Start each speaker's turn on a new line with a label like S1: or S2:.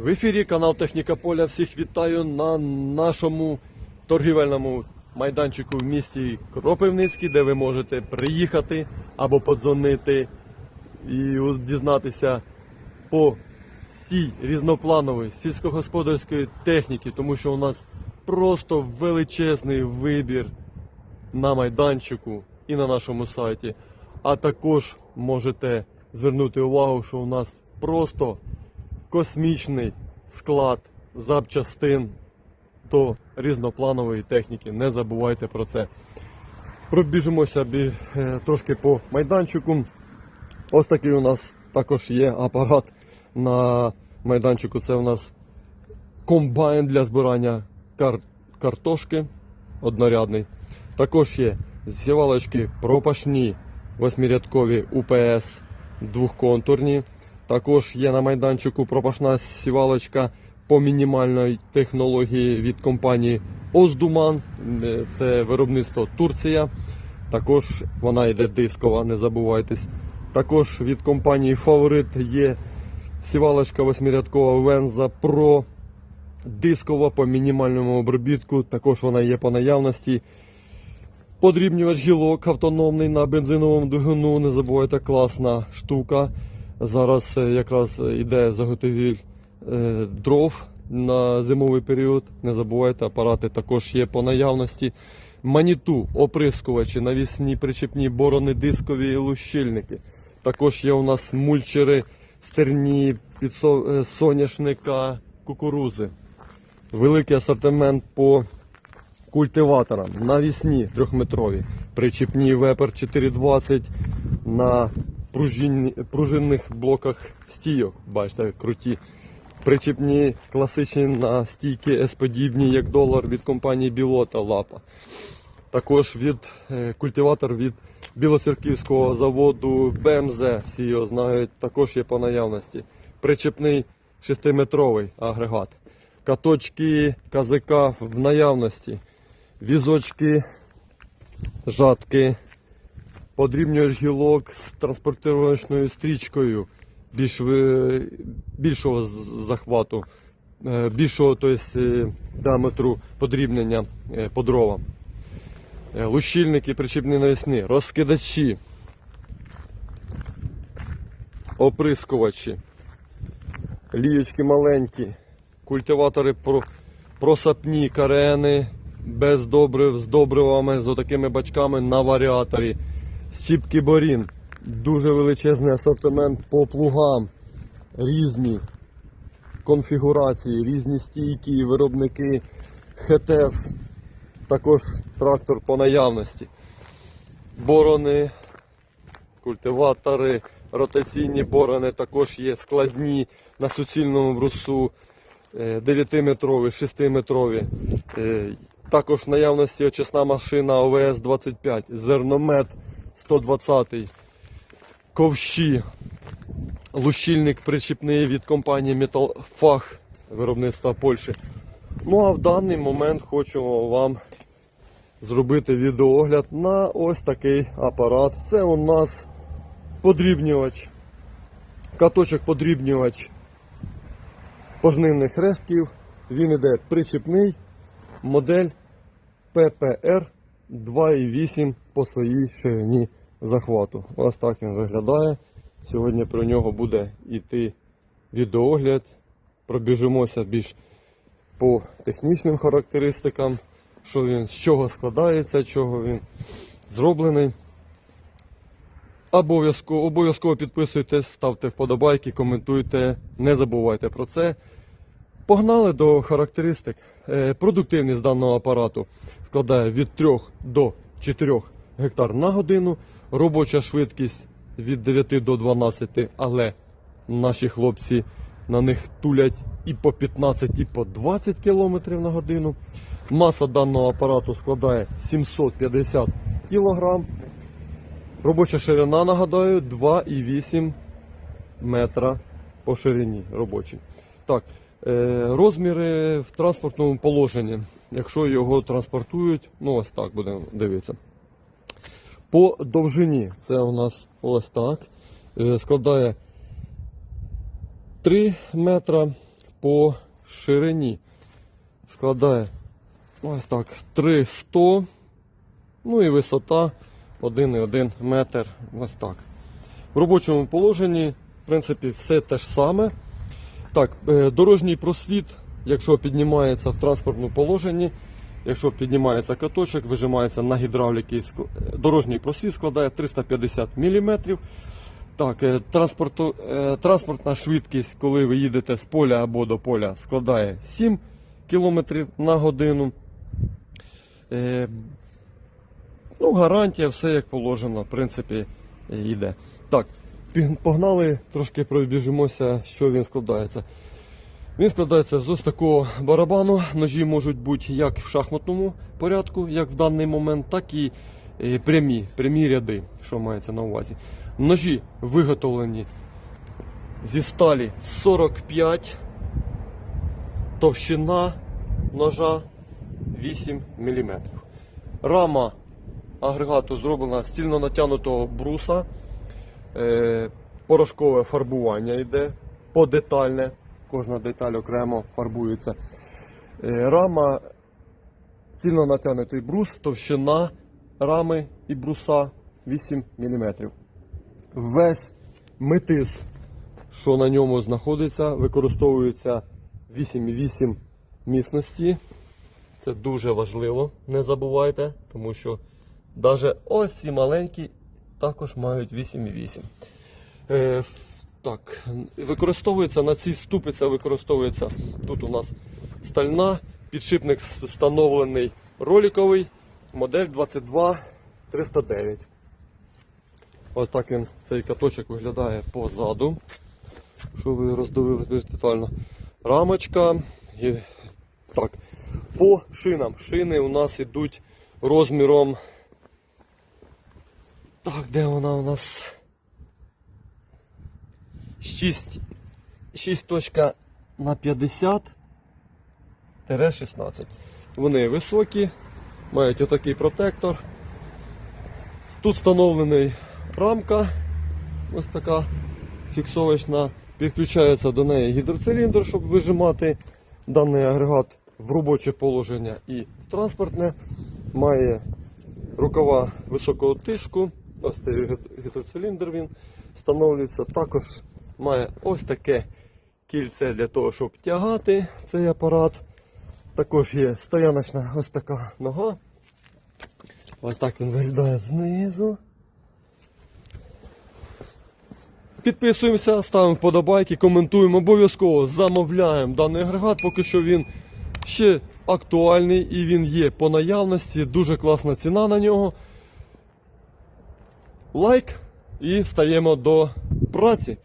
S1: В ефірі канал Техніка Поля. Всіх вітаю на нашому торгівельному майданчику в місті Кропивницький, де ви можете приїхати або подзвонити і дізнатися по всій різноплановій сільськогосподарської техніки, тому що у нас просто величезний вибір на майданчику і на нашому сайті. А також можете звернути увагу, що у нас просто космічний склад запчастин до різнопланової техніки. Не забувайте про це. Пробіжимося бі- е, трошки по майданчику. Ось такий у нас також є апарат на майданчику. Це у нас комбайн для збирання кар- картошки однорядний. Також є зівалочки пропашні восьмирядкові УПС двохконтурні. Також є на майданчику пропашна сівалочка по мінімальній технології від компанії Оздуман. Е, Це виробництво Турція. Також вона йде дискова, не забувайтесь. Також від компанії Фаворит є сівалочка восьмирядкова Венза Pro дискова по мінімальному обробітку. Також вона є по наявності. Подрібнювач гілок автономний на бензиновому двигуну. Не забувайте, класна штука. Зараз е, якраз йде заготовіль е, дров на зимовий період. Не забувайте, апарати також є по наявності. Маніту, оприскувачі, навісні причепні борони, дискові лущильники. Також є у нас мульчери, стерні, е, соняшника, кукурузи. Великий асортимент по культиваторам. Навісні трьохметрові. Причіпні вепер 420 на пружинних блоках стійок. Бачите, круті. Причіпні класичні на стійки С-подібні, як долар від компанії Білота Лапа. Також від е, культиватор від Білоцерківського заводу БМЗ, всі його знають, також є по наявності. Причепний 6-метровий агрегат. Каточки КЗК в наявності. Візочки, жатки, подрібнювач гілок з транспортировочною стрічкою більш, більшого захвату, е, більшого тобто, діаметру подрібнення е, по дровам. Лущильники, причіпні навісні, розкидачі, оприскувачі, лієчки маленькі, культиватори про- просапні, карени, без добрив, з добривами, з отакими бачками на варіаторі, стіпки борін, дуже величезний асортимент по плугам, різні конфігурації, різні стійки, виробники, ХТС, також трактор по наявності. Борони, культиватори, ротаційні борони також є складні на суцільному брусу 9-метрові, 6-метрові. Е, Також в наявності очисна машина ОВС-25, зерномет 120, ковші, лущильник причіпний від компанії Металфах виробництва Польщі. Ну а в даний момент хочу вам зробити відеоогляд на ось такий апарат. Це у нас подрібнювач, каточок подрібнювач пожнивних рештків. Він іде причіпний, модель PPR 2,8 по своїй ширині захвату. Ось так він виглядає. Сьогодні про нього буде йти відеоогляд. Пробіжимося більш по технічним характеристикам, що він, з чого складається, чого він зроблений. Обов'язково, обов'язково підписуйтесь, ставте вподобайки, коментуйте, не забувайте про це. Погнали до характеристик. Е, Продуктивність даного апарату складає від 3 до 4 гектар на годину. Робоча швидкість від 9 до 12, але наші хлопці на них тулять і по 15, і по 20 км на годину. Маса даного апарату складає 750 кг. Робоча ширина, нагадаю, 2,8 метра по ширині робочій. Так, е, розміри в транспортному положенні. Якщо його транспортують, ну ось так будемо дивитися. По довжині це у нас ось так. Е, складає 3 метра. по ширині складає ось так 300, ну і висота 1,1 метр. Ось так. В робочому положенні, в принципі, все те ж саме. Так, е, дорожній просвіт, якщо піднімається в транспортному положенні, якщо піднімається каточок, вижимається на гідравліки, дорожній просвіт складає 350 мм. Так, е, е, транспортна швидкість, коли ви їдете з поля або до поля, складає 7 км на годину. Е, Ну, гарантія, все як положено, в принципі, йде. Так, погнали, трошки пробіжимося, що він складається. Він складається з ось такого барабану. Ножі можуть бути як в шахматному порядку, як в даний момент, так і е, прямі, прямі ряди, що мається на увазі. Ножі виготовлені зі сталі 45, товщина ножа 8 мм. Рама агрегату зроблена з цільно натягнутого бруса. Е, порошкове фарбування йде подетальне. Кожна деталь окремо фарбується. Е, рама цільно натягнутий брус, товщина рами і бруса 8 мм. Весь метис, що на ньому знаходиться, використовується 8,8 міцності. Це дуже важливо, не забувайте, тому що навіть ось ці маленькі також мають 8,8. Так, використовується на цій ступиці, використовується тут у нас стальна, підшипник встановлений роликовий, модель 22309. Ось так він, цей каточок виглядає позаду. Що ви роздивились більш детально. Рамочка. І, так, по шинам. Шини у нас йдуть розміром. Так, де вона у нас? 6, 6 точка на 50 16. Вони високі, мають отакий протектор. Тут встановлений рамка, ось така фіксовочна. Підключається до неї гідроциліндр, щоб вижимати даний агрегат в робоче положення і в транспортне. Має рукава високого тиску. Ось цей гідроциліндр він встановлюється. Також має ось таке кільце для того, щоб тягати цей апарат. Також є стояночна ось така нога. Ось так він виглядає знизу. Підписуємося, ставимо вподобайки, коментуємо обов'язково, замовляємо даний агрегат, поки що він ще актуальний і він є по наявності. Дуже класна ціна на нього. Лайк і стаємо до праці.